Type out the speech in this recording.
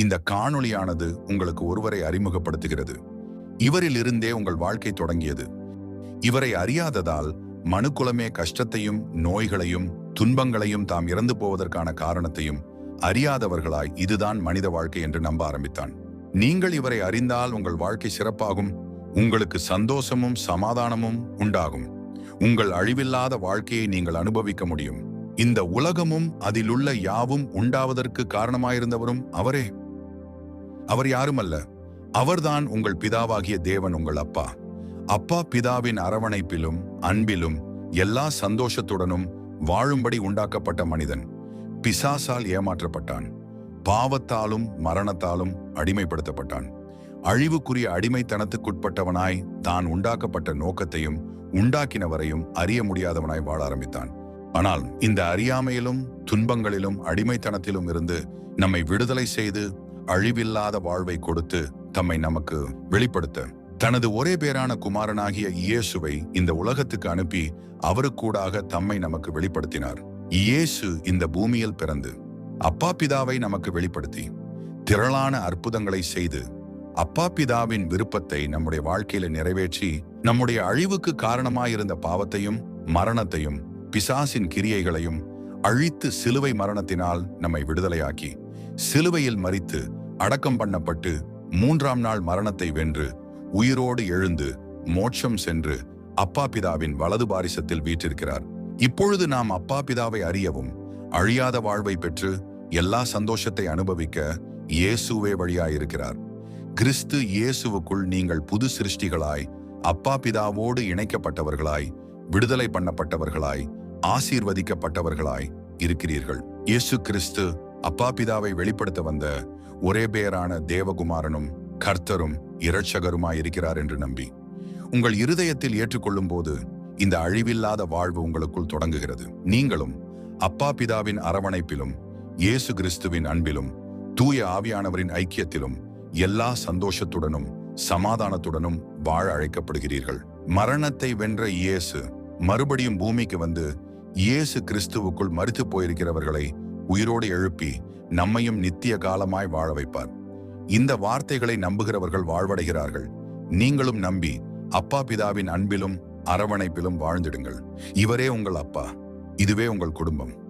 இந்த காணொளியானது உங்களுக்கு ஒருவரை அறிமுகப்படுத்துகிறது. இவரில் இருந்தே உங்கள் வாழ்க்கை தொடங்கியது. இவரை அறியாததால் மனுக்குலமே கஷ்டத்தையும் நோய்களையும் துன்பங்களையும் தாம் இறந்து போவதற்கான காரணத்தையும் அறியாதவர்களாய் இதுதான் மனித வாழ்க்கை என்று நம்ப ஆரம்பித்தான். நீங்கள் இவரை அறிந்தால் உங்கள் வாழ்க்கை சிறப்பாகும் உங்களுக்கு சந்தோஷமும் சமாதானமும் உண்டாகும். உங்கள் அழிவில்லாத வாழ்க்கையை நீங்கள் அனுபவிக்க முடியும். இந்த உலகமும் அதிலுள்ள யாவும் உண்டாவதற்கு காரணமாயிருந்தவரும் அவரே. அவர் யாருமல்ல. அவர்தான் உங்கள் பிதாவாகிய தேவன் உங்கள் அப்பா. அப்பா பிதாவின் அரவணைப்பிலும் அன்பிலும் எல்லா சந்தோஷத்துடனும் வாழும்படி உண்டாக்கப்பட்ட மனிதன். பிசாசால் ஏமாற்றப்பட்டான். பாவத்தாலும் மரணத்தாலும் அடிமைப்படுத்தப்பட்டான். அழிவுக்குரிய அடிமைத்தனத்துக்குட்பட்டவனாய் தான் உண்டாக்கப்பட்ட நோக்கத்தையும் உண்டாக்கினவரையும் அறிய முடியாதவனாய் வாழ ஆரம்பித்தான். ஆனால் இந்த அறியாமையிலும் துன்பங்களிலும் அடிமைத்தனத்திலும் இருந்து நம்மை விடுதலை செய்து அழிவில்லாத வாழ்வை கொடுத்து தம்மை நமக்கு வெளிப்படுத்த. தனது ஒரே பேரான குமாரனாகிய இயேசுவை இந்த உலகத்துக்கு அனுப்பி அவருக்கூடாக தம்மை நமக்கு வெளிப்படுத்தினார். இயேசு இந்த பூமியில் பிறந்து அப்பா பிதாவை நமக்கு வெளிப்படுத்தி திரளான அற்புதங்களை செய்து அப்பா பிதாவின் விருப்பத்தை நம்முடைய வாழ்க்கையில நிறைவேற்றி நம்முடைய அழிவுக்கு காரணமாயிருந்த பாவத்தையும் மரணத்தையும் பிசாசின் கிரியைகளையும் அழித்து சிலுவை மரணத்தினால் நம்மை விடுதலையாக்கி சிலுவையில் மறித்து அடக்கம் பண்ணப்பட்டு மூன்றாம் நாள் மரணத்தை வென்று உயிரோடு எழுந்து மோட்சம் சென்று அப்பா பிதாவின் வலது பாரிசத்தில் வீற்றிருக்கிறார். இப்பொழுது நாம் அப்பா பிதாவை அறியவும் அழியாத வாழ்வை பெற்று எல்லா சந்தோஷத்தை அனுபவிக்க இயேசுவே வழியாயிருக்கிறார். கிறிஸ்து இயேசுவுக்குள் நீங்கள் புது சிருஷ்டிகளாய் அப்பா பிதாவோடு இணைக்கப்பட்டவர்களாய் விடுதலை பண்ணப்பட்டவர்களாய் ஆசீர்வதிக்கப்பட்டவர்களாய் இருக்கிறீர்கள். இயேசு கிறிஸ்து அப்பா பிதாவை வெளிப்படுத்த வந்த ஒரே பேரான தேவகுமாரனும் கர்த்தரும் இரட்சகருமாய் இருக்கிறார் என்று நம்பி. உங்கள் இருதயத்தில் ஏற்றுக்கொள்ளும் போது இந்த அழிவில்லாத வாழ்வு உங்களுக்குள் தொடங்குகிறது. நீங்களும் அப்பா பிதாவின் அரவணைப்பிலும் இயேசு கிறிஸ்துவின் அன்பிலும் தூய ஆவியானவரின் ஐக்கியத்திலும் எல்லா சந்தோஷத்துடனும் சமாதானத்துடனும் வாழ அழைக்கப்படுகிறீர்கள். மரணத்தை வென்ற இயேசு மறுபடியும் பூமிக்கு வந்து இயேசு கிறிஸ்துவுக்குள் மறுத்து போயிருக்கிறவர்களை உயிரோடு எழுப்பி நம்மையும் நித்திய காலமாய் வாழ வைப்பார். இந்த வார்த்தைகளை நம்புகிறவர்கள் வாழ்வடைகிறார்கள். நீங்களும் நம்பி அப்பா பிதாவின் அன்பிலும் அரவணைப்பிலும் வாழ்ந்திடுங்கள். இவரே உங்கள் அப்பா. இதுவே உங்கள் குடும்பம்.